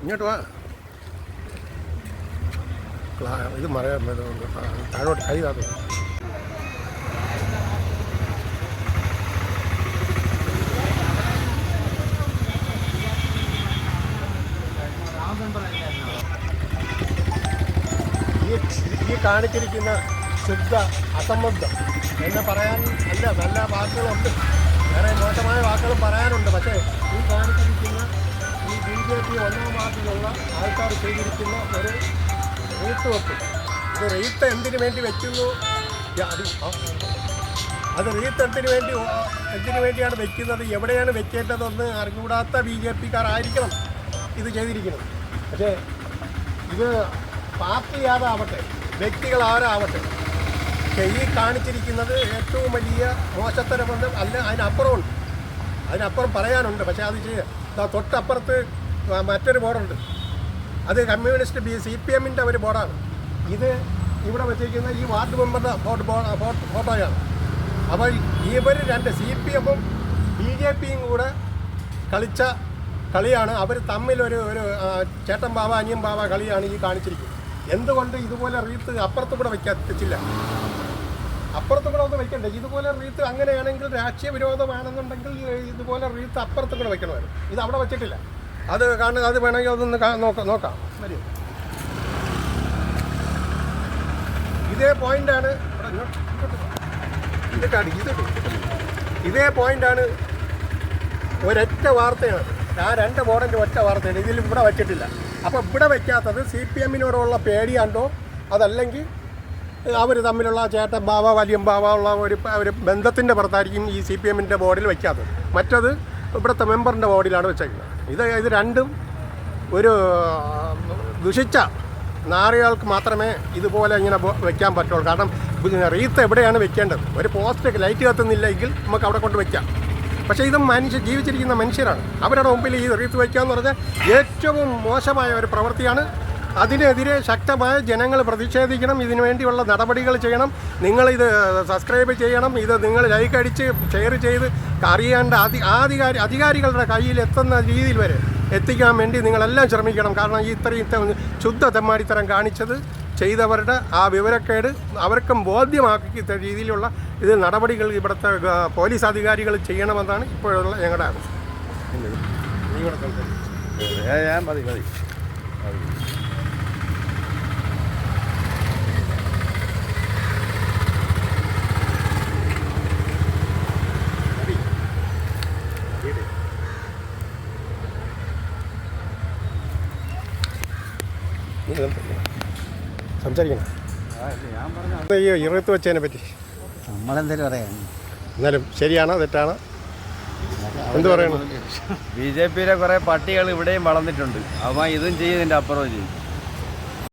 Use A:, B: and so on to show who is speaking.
A: ഇങ്ങോട്ട് വാ. ഇത് മറയാൻ താഴോട്ട് കൈ താത്തു ഈ കാണിച്ചിരിക്കുന്ന ശുദ്ധ അസംബന്ധം. എന്ന് പറയാൻ അല്ല നല്ല വാക്കുകളുണ്ട്. വേറെ മോശമായ വാക്കുകളും പറയാനുണ്ട്. പക്ഷേ ഈ കാണിച്ചിരിക്കുന്ന ജെ പി ഒന്നാം വാർഡിലുള്ള ആൾക്കാർ ചെയ്തിരിക്കുന്ന ഒരു റീത്ത് വെപ്പ് ഇത് റീത്ത് എന്തിനു വേണ്ടി വെക്കുന്നു? അത് റീത്ത് എന്തിനു വേണ്ടി എന്തിനു വേണ്ടിയാണ് വെക്കുന്നത്? എവിടെയാണ് വെക്കേണ്ടതെന്ന് അറിഞ്ഞുകൂടാത്ത ബി ജെ പിക്കാരായിരിക്കണം ഇത് ചെയ്തിരിക്കുന്നത്. പക്ഷേ ഇത് പാർട്ടി ആരാവട്ടെ വ്യക്തികൾ ആരാവട്ടെ ഈ കാണിച്ചിരിക്കുന്നത് ഏറ്റവും വലിയ മോശത്തരമെന്ന് അല്ല അതിനപ്പുറമുണ്ട്. അതിനപ്പുറം പറയാനുണ്ട്. പക്ഷേ അത് ചെയ്യുക തൊട്ടപ്പുറത്ത് മറ്റൊരു ബോർഡുണ്ട്. അത് കമ്മ്യൂണിസ്റ്റ് ബി സി പി എമ്മിന്റെ ഒരു ബോർഡാണ്. ഇത് ഇവിടെ വെച്ചിരിക്കുന്ന ഈ വാർഡ് മെമ്പറുടെ ഫോട്ടോ ഫോട്ടോ ഫോട്ടോയാണ്. അപ്പോൾ ഇവർ രണ്ട് സി പി എമ്മും ബി ജെ പിയും കൂടെ കളിച്ച കളിയാണ്. അവർ തമ്മിലൊരു ഒരു ചേട്ടൻ ബാബ അനിയൻ ബാബ കളിയാണ് ഈ കാണിച്ചിരിക്കുന്നത്. എന്തുകൊണ്ട് ഇതുപോലെ റീത്ത് അപ്പുറത്ത് കൂടെ വയ്ക്കത്തില്ല അപ്പുറത്ത് കൂടെ ഒന്ന് വയ്ക്കണ്ടേ ഇതുപോലെ റീത്ത് അങ്ങനെയാണെങ്കിൽ രാഷ്ട്രീയ വിരോധമാണെന്നുണ്ടെങ്കിൽ ഇതുപോലെ റീത്ത് അപ്പുറത്ത് കൂടെ വയ്ക്കണമായിരുന്നു ഇത് അവിടെ വെച്ചിട്ടില്ല. അത് കാണുക അത് വേണമെങ്കിൽ അതൊന്ന് നോക്കാം നോക്കാം. വരൂ ഇതേ പോയിന്റാണ്. ഇത് കാണിക്കും ഇത് ഇത് പോയിന്റാണ് ഒരൊറ്റ വാർത്തയാണ്. ആ രണ്ട് ബോർഡിന്റെ ഒറ്റ വാർത്തയാണ്. ഇതിൽ ഇവിടെ വെച്ചിട്ടില്ല. അപ്പോൾ ഇവിടെ വെക്കാത്തത് സി പി എമ്മിനോടുള്ള പേടിയാണ്ടോ? അതല്ലെങ്കിൽ അവർ തമ്മിലുള്ള ചേട്ടൻ ബാവ വലിയ ബാവ ഉള്ള ഒരു ഒരു ബന്ധത്തിന്റെ പുറത്തായിരിക്കും ഈ സി പി എമ്മിന്റെ ബോർഡിൽ വെക്കാത്തത്. മറ്റത് ഇവിടുത്തെ മെമ്പറിന്റെ ബോഡിയിലാണ് വെച്ചേക്കുന്നത്. ഇത് ഇത് രണ്ടും ഒരു ദുഷിച്ച നാറികൾക്ക് മാത്രമേ ഇതുപോലെ ഇങ്ങനെ വെക്കാൻ പറ്റുള്ളൂ. കാരണം റീത്ത് എവിടെയാണ് വെക്കേണ്ടത്? ഒരു പോസ്റ്റ് ലൈറ്റ് കത്തുന്നില്ലെങ്കിൽ നമുക്ക് അവിടെ കൊണ്ട് വെക്കാം. പക്ഷേ ഇത് മനുഷ്യ ജീവിച്ചിരിക്കുന്ന മനുഷ്യരാണ്. അവരുടെ മുമ്പിൽ ഈ റീത്ത് വയ്ക്കുക എന്ന് പറഞ്ഞാൽ ഏറ്റവും മോശമായ ഒരു പ്രവൃത്തിയാണ് അതിനെതിരെ ശക്തമായ ജനങ്ങൾ പ്രതിഷേധിക്കണം ഇതിനു വേണ്ടിയുള്ള നടപടികൾ ചെയ്യണം നിങ്ങളിത് സബ്സ്ക്രൈബ് ചെയ്യണം ഇത് നിങ്ങൾ ലൈക്ക് അടിച്ച് ഷെയർ ചെയ്ത് അറിയേണ്ട അധി ആധികാരി അധികാരികളുടെ കയ്യിൽ എത്തുന്ന രീതിയിൽ വരെ എത്തിക്കാൻ വേണ്ടി നിങ്ങളെല്ലാം ശ്രമിക്കണം കാരണം ഈ ഇത്രയും ശുദ്ധ തെമ്മാടിത്തരം കാണിച്ചത് ചെയ്തവരുടെ ആ വിവരക്കേട് അവർക്കും ബോധ്യമാക്കി രീതിയിലുള്ള ഇത് നടപടികൾ ഇവിടുത്തെ പോലീസ് അധികാരികൾ ചെയ്യണമെന്നാണ് ഇപ്പോഴുള്ള ഞങ്ങളുടെ ആവശ്യം.
B: ഞാൻ മതി മതി.
A: സംസാരിക്കണം. അയ്യോ ഇറത്ത് വെച്ചതിനെ പറ്റി?
B: നമ്മളെന്തേലും പറയാം
A: എന്നാലും ശരിയാണോ തെറ്റാണോ? എന്ത് പറയണം?
B: ബി ജെ പിയിലെ കുറെ പട്ടികൾ ഇവിടെയും വളർന്നിട്ടുണ്ട്. അവ ഇതും ചെയ്യും ഇതിന്റെ അപ്പുറവും ചെയ്യും.